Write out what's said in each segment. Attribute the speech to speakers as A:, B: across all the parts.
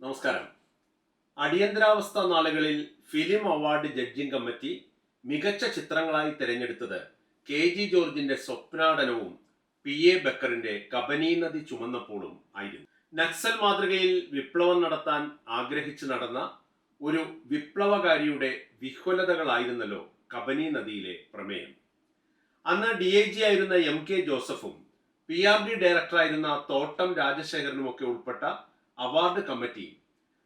A: നമസ്കാരം. അടിയന്തരാവസ്ഥ നാളുകളിൽ ഫിലിം അവാർഡ് ജഡ്ജിംഗ് കമ്മിറ്റി മികച്ച ചിത്രങ്ങളായി തിരഞ്ഞെടുത്തത് കെ ജി ജോർജിന്റെ സ്വപ്നാടനവും പി എ ബക്കറിന്റെ കബനി നദി ചുമന്നപ്പോഴും ആയിരുന്നു. നക്സൽ മാതൃകയിൽ വിപ്ലവം നടത്താൻ ആഗ്രഹിച്ചു നടന്ന ഒരു വിപ്ലവകാരിയുടെ വിഹ്വലതകളായിരുന്നല്ലോ കബനി നദിയിലെ പ്രമേയം. അന്ന് ഡി ഐ ജി ആയിരുന്ന എം കെ ജോസഫും പി ആർ ഡി ഡയറക്ടറായിരുന്ന തോട്ടം രാജശേഖരനുമൊക്കെ ഉൾപ്പെട്ട അവാർഡ് കമ്മിറ്റി.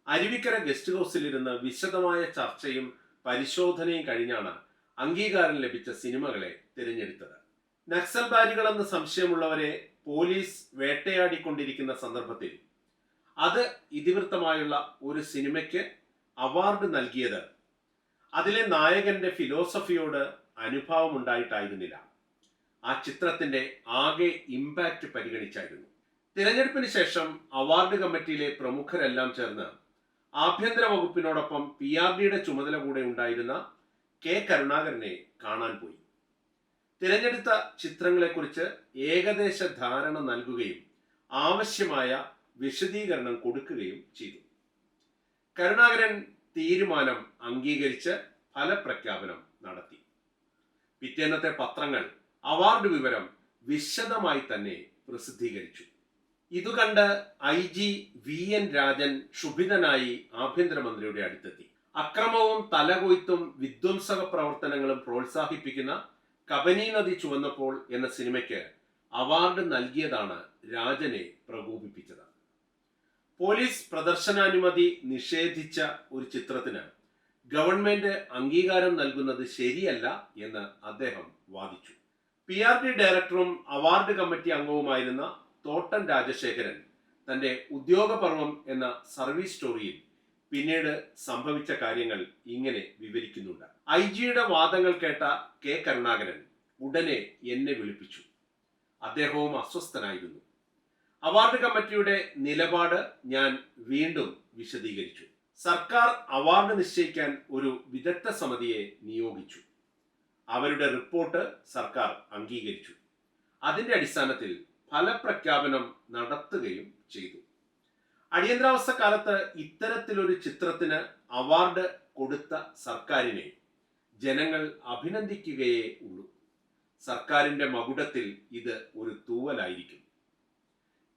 A: അരുവിക്കര ഗസ്റ്റ് ഹൗസിലിരുന്ന് വിശദമായ ചർച്ചയും പരിശോധനയും കഴിഞ്ഞാണ് അംഗീകാരം ലഭിച്ച സിനിമകളെ തിരഞ്ഞെടുത്തത്. നക്സൽബാരികളെന്ന് സംശയമുള്ളവരെ പോലീസ് വേട്ടയാടിക്കൊണ്ടിരിക്കുന്ന സന്ദർഭത്തിൽ അത് ഇതിവൃത്തമായുള്ള ഒരു സിനിമയ്ക്ക് അവാർഡ് നൽകിയത് അതിലെ നായകന്റെ ഫിലോസഫിയോട് അനുഭാവം ഉണ്ടായിട്ടായിരുന്നില്ല ആ ചിത്രത്തിന്റെ ആകെ ഇമ്പാക്റ്റ് പരിഗണിച്ചായിരുന്നു. തിരഞ്ഞെടുപ്പിന് ശേഷം അവാർഡ് കമ്മിറ്റിയിലെ പ്രമുഖരെല്ലാം ചേർന്ന് ആഭ്യന്തര വകുപ്പിനോടൊപ്പം പി ആർ ഡിയുടെ ചുമതല കൂടെ ഉണ്ടായിരുന്ന കെ കരുണാകരനെ കാണാൻ പോയി. തിരഞ്ഞെടുത്ത ചിത്രങ്ങളെക്കുറിച്ച് ഏകദേശ ധാരണ നൽകുകയും ആവശ്യമായ വിശദീകരണം കൊടുക്കുകയും ചെയ്തു. കരുണാകരൻ തീരുമാനം അംഗീകരിച്ച് ഫലപ്രഖ്യാപനം നടത്തി. പിറ്റേന്നത്തെ പത്രങ്ങൾ അവാർഡ് വിവരം വിശദമായി തന്നെ പ്രസിദ്ധീകരിച്ചു. ഇതു കണ്ട് I G V N Rajan ക്ഷുഭിതനായി ആഭ്യന്തരമന്ത്രിയുടെ അടുത്തെത്തി. അക്രമവും തലകൊയ്ത്തും വിധ്വംസക പ്രവർത്തനങ്ങളും പ്രോത്സാഹിപ്പിക്കുന്ന കബനി നദി ചുവന്നപ്പോൾ എന്ന സിനിമയ്ക്ക് അവാർഡ് നൽകിയതാണ് രാജനെ പ്രകോപിപ്പിച്ചത്. പോലീസ് പ്രദർശനാനുമതി നിഷേധിച്ച ഒരു ചിത്രത്തിന് ഗവൺമെന്റ് അംഗീകാരം നൽകുന്നത് ശരിയല്ല എന്ന് അദ്ദേഹം വാദിച്ചു. പി ആർ ഡി ഡയറക്ടറും അവാർഡ് കമ്മിറ്റി അംഗവുമായിരുന്ന തോട്ടൻ രാജശേഖരൻ തന്റെ ഉദ്യോഗപർവം എന്ന സർവീസ് സ്റ്റോറിയിൽ പിന്നീട് സംഭവിച്ച കാര്യങ്ങൾ ഇങ്ങനെ വിവരിക്കുന്നുണ്ട്. ഐ ജിയുടെ വാദങ്ങൾ കേട്ട കെ കരുണാകരൻ ഉടനെ എന്നെ വിളിപ്പിച്ചു. അദ്ദേഹവും അസ്വസ്ഥനായിരുന്നു. അവാർഡ് കമ്മിറ്റിയുടെ നിലപാട് ഞാൻ വീണ്ടും വിശദീകരിച്ചു. സർക്കാർ അവാർഡ് നിശ്ചയിക്കാൻ ഒരു വിദഗ്ധ സമിതിയെ നിയോഗിച്ചു. അവരുടെ റിപ്പോർട്ട് സർക്കാർ അംഗീകരിച്ചു. അതിന്റെ അടിസ്ഥാനത്തിൽ ഫലപ്രഖ്യാപനം നടത്തുകയും ചെയ്തു. അടിയന്തരാവസ്ഥ കാലത്ത് ഇത്തരത്തിലൊരു ചിത്രത്തിന് അവാർഡ് കൊടുത്ത സർക്കാരിനെ ജനങ്ങൾ അഭിനന്ദിക്കുകയേ ഉള്ളൂ. സർക്കാരിന്റെ മകുടത്തിൽ ഇത് ഒരു തൂവലായിരിക്കും.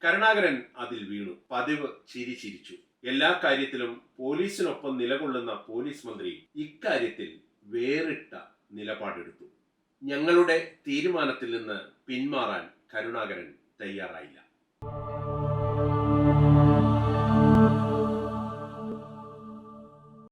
A: കരുണാകരൻ അതിൽ വീണു. പതിവ് ചിരി ചിരിച്ചു. എല്ലാ കാര്യത്തിലും പോലീസിനൊപ്പം നിലകൊള്ളുന്ന പോലീസ് മന്ത്രി ഇക്കാര്യത്തിൽ വേറിട്ട നിലപാടെടുത്തു. ഞങ്ങളുടെ തീരുമാനത്തിൽ നിന്ന് പിന്മാറാൻ കരുണാകരൻ Teia Raila.